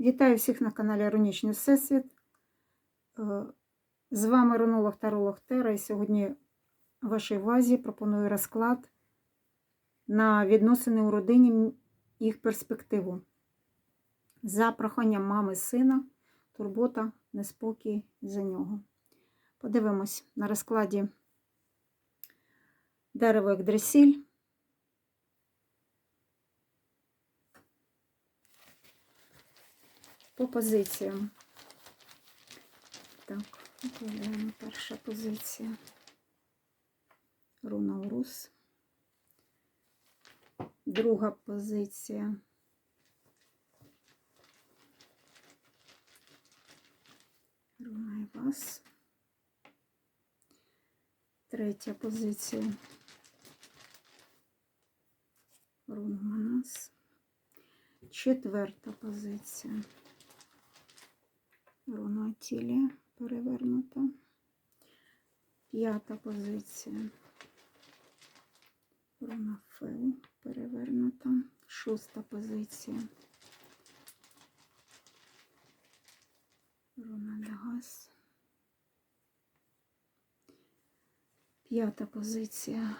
Вітаю всіх на каналі Іронічний Всесвіт. Е, З вами Ронолог Таролог Тера. І сьогодні вашій увазі пропоную розклад на відносини у родині, їх перспективу. За проханням мами сина, турбота, неспокій за нього. Подивимось на розкладі дерево як дресіль. По позиціям. Так, викладаємо перша позиція. Руна Урус. Друга позиція. Руна Івас. Третя позиція. Руна Манас. Четверта позиція. Руна Атілія перевернута. П'ята позиція. Руна Феу перевернута. Шоста позиція. Руна Дагас. П'ята позиція.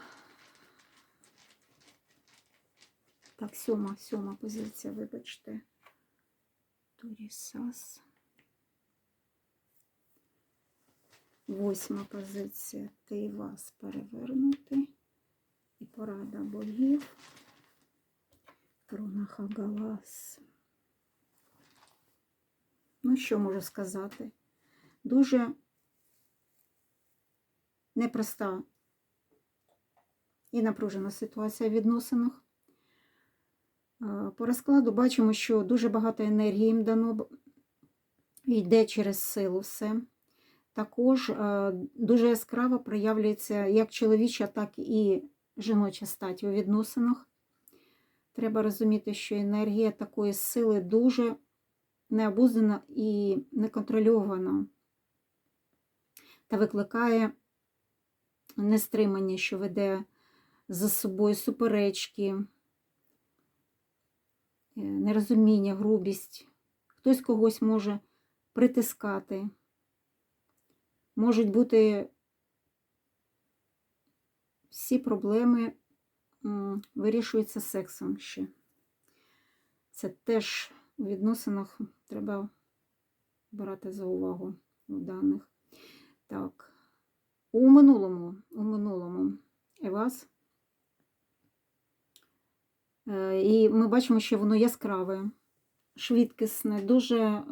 Так, сьома, сьома позиція, вибачте. Турісас. Восьма позиція. Ти вас перевернути. І порада богів. Крона Хагалас. Ну, що можу сказати? Дуже непроста і напружена ситуація в відносинах. По розкладу бачимо, що дуже багато енергії їм дано, йде через силу все. Також е, дуже яскраво проявлюється як чоловіча, так і жіноча стать у відносинах. Треба розуміти, що енергія такої сили дуже необуздана і неконтрольована та викликає нестримання, що веде за собою суперечки, е, нерозуміння, грубість. Хтось когось може притискати. Можуть бути всі проблеми вирішуються сексом ще. Це теж у відносинах треба брати за увагу у даних. Так, у минулому, у минулому Евас. Е, І ми бачимо, що воно яскраве, швидкісне, дуже е,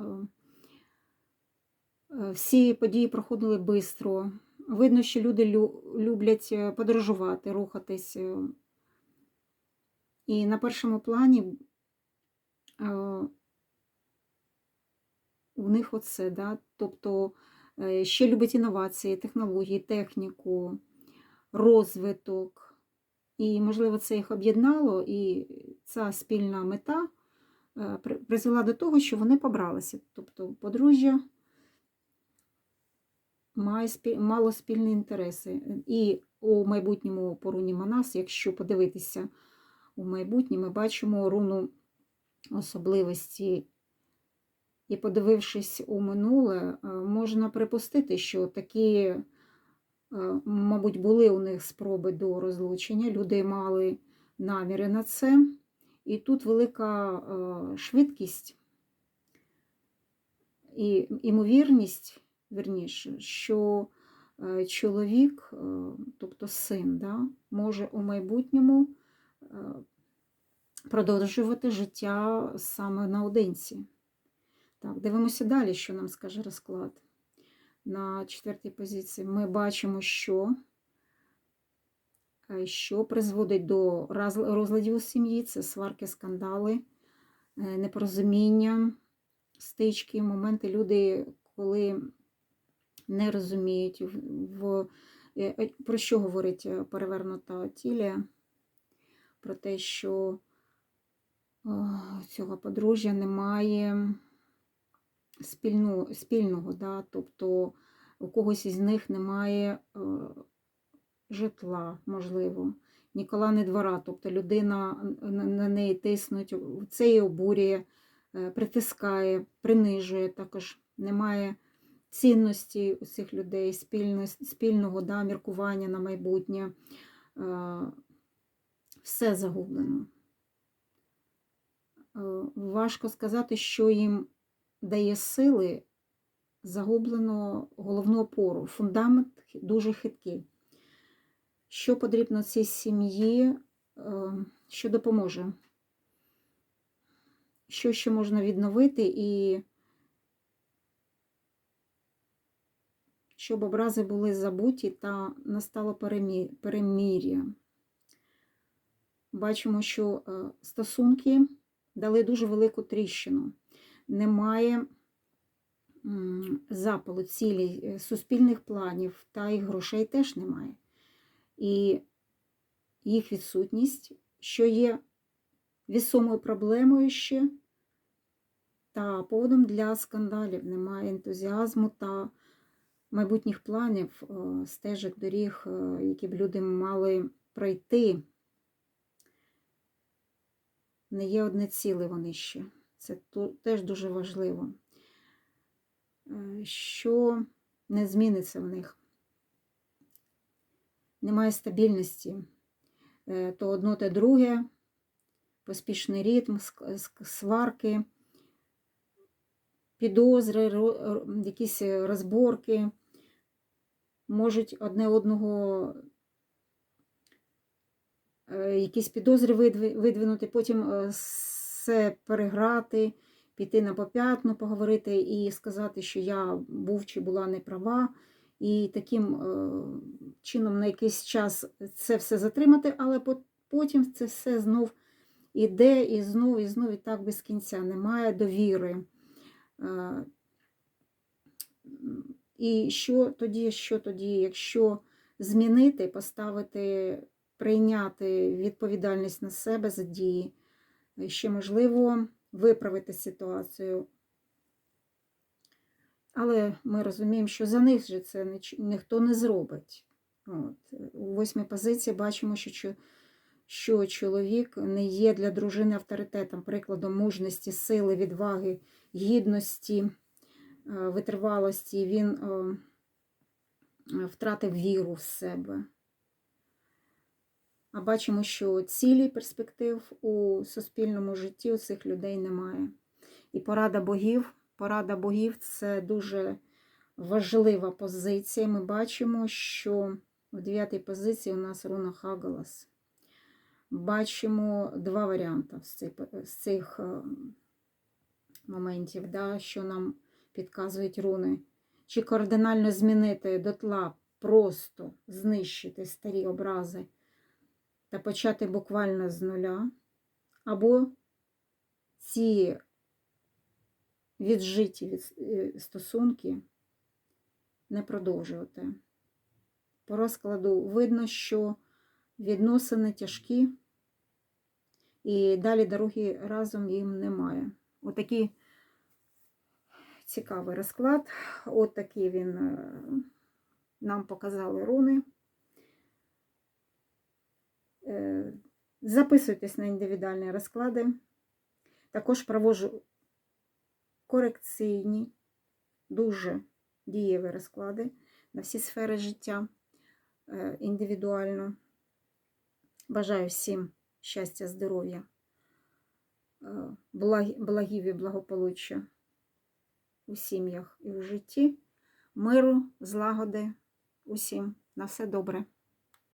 всі події проходили швидко. Видно, що люди лю- люблять е, подорожувати, рухатись. е. І на першому плані е, у них оце, да? тобто е, ще любить інновації, технології, техніку, розвиток. І, можливо, це їх об'єднало, і ця спільна мета е, призвела до того, що вони побралися. Тобто подружжя мало спільні інтереси. І у майбутньому по руні Манас, якщо подивитися у майбутнє, ми бачимо руну особливості. І подивившись у минуле, е, можна припустити, що такі, е, мабуть, були у них спроби до розлучення, люди мали наміри на це. І тут велика е, швидкість і імовірність, верніше, що е, чоловік, е, тобто син, да, може у майбутньому е, продовжувати життя саме наодинці. Так, дивимося далі, що нам скаже розклад. На четвертій позиції ми бачимо, що, що призводить до розладів у сім'ї, це сварки, скандали, непорозуміння, стички, моменти люди, коли не розуміють, в, е, е, про що говорить е, перевернута тілія, про те, що цього подружжя немає спільну, спільного, да? тобто у когось із них немає житла, можливо, ні кола, ні двора, тобто людина на, неї тиснуть, це її обурює, притискає, принижує, також немає цінності у цих людей, спільно, спільного да, міркування на майбутнє. Е, Все загублено. Е, Важко сказати, що їм дає сили, загублено головну опору. Фундамент дуже хиткий. Що потрібно цій сім'ї, е, що допоможе? Що ще можна відновити і щоб образи були забуті та настало перемі- перемир'я. Бачимо, що е, стосунки дали дуже велику тріщину. Немає запалу, цілі, е, суспільних планів та і грошей теж немає. І їх відсутність, що є вісомою проблемою ще, та поводом для скандалів. Немає ентузіазму та майбутніх планів, е, стежок, доріг, е, які б люди мали пройти. Не є одне ціле вони ще. Це теж дуже важливо. Е, Що не зміниться в них? Немає стабільності. То одно, то друге, поспішний ритм, сварки, підозри, якісь розборки, можуть одне одного е, якісь підозри видвинути, потім е, все переграти, піти на поп'ятну, поговорити і сказати, що я був чи була не права, і таким е, чином на якийсь час це все затримати, але потім це все знов іде і знов, і знов, і так без кінця. Немає довіри. Е, І що тоді, що тоді, якщо змінити, поставити, прийняти відповідальність на себе за дії, ще можливо виправити ситуацію. Але ми розуміємо, що за них же це ніхто не зробить. От. У восьмій позиції бачимо, що, що чоловік не є для дружини авторитетом, прикладом мужності, сили, відваги, гідності, е, витривалості. Він е, втратив віру в себе. А бачимо, що цілі перспектив у суспільному житті у цих людей немає. І порада богів, порада богів це дуже важлива позиція. Ми бачимо, що в дев'ятій позиції у нас руна Хагалас. Бачимо два варіанти з цих, е, моментів, да, що нам підказують руни. Чи кардинально змінити дотла, просто знищити старі образи та почати буквально з нуля, або ці віджиті від, е, стосунки не продовжувати. По розкладу видно, що відносини тяжкі, і далі дороги разом їм немає. Отакий цікавий розклад. От такий він е, нам показали руни. Е, Записуйтесь на індивідуальні розклади. Також проводжу корекційні, дуже дієві розклади на всі сфери життя е, індивідуально. Бажаю всім щастя, здоров'я, е, благів і благополуччя у сім'ях і у житті, миру, злагоди усім. На все добре.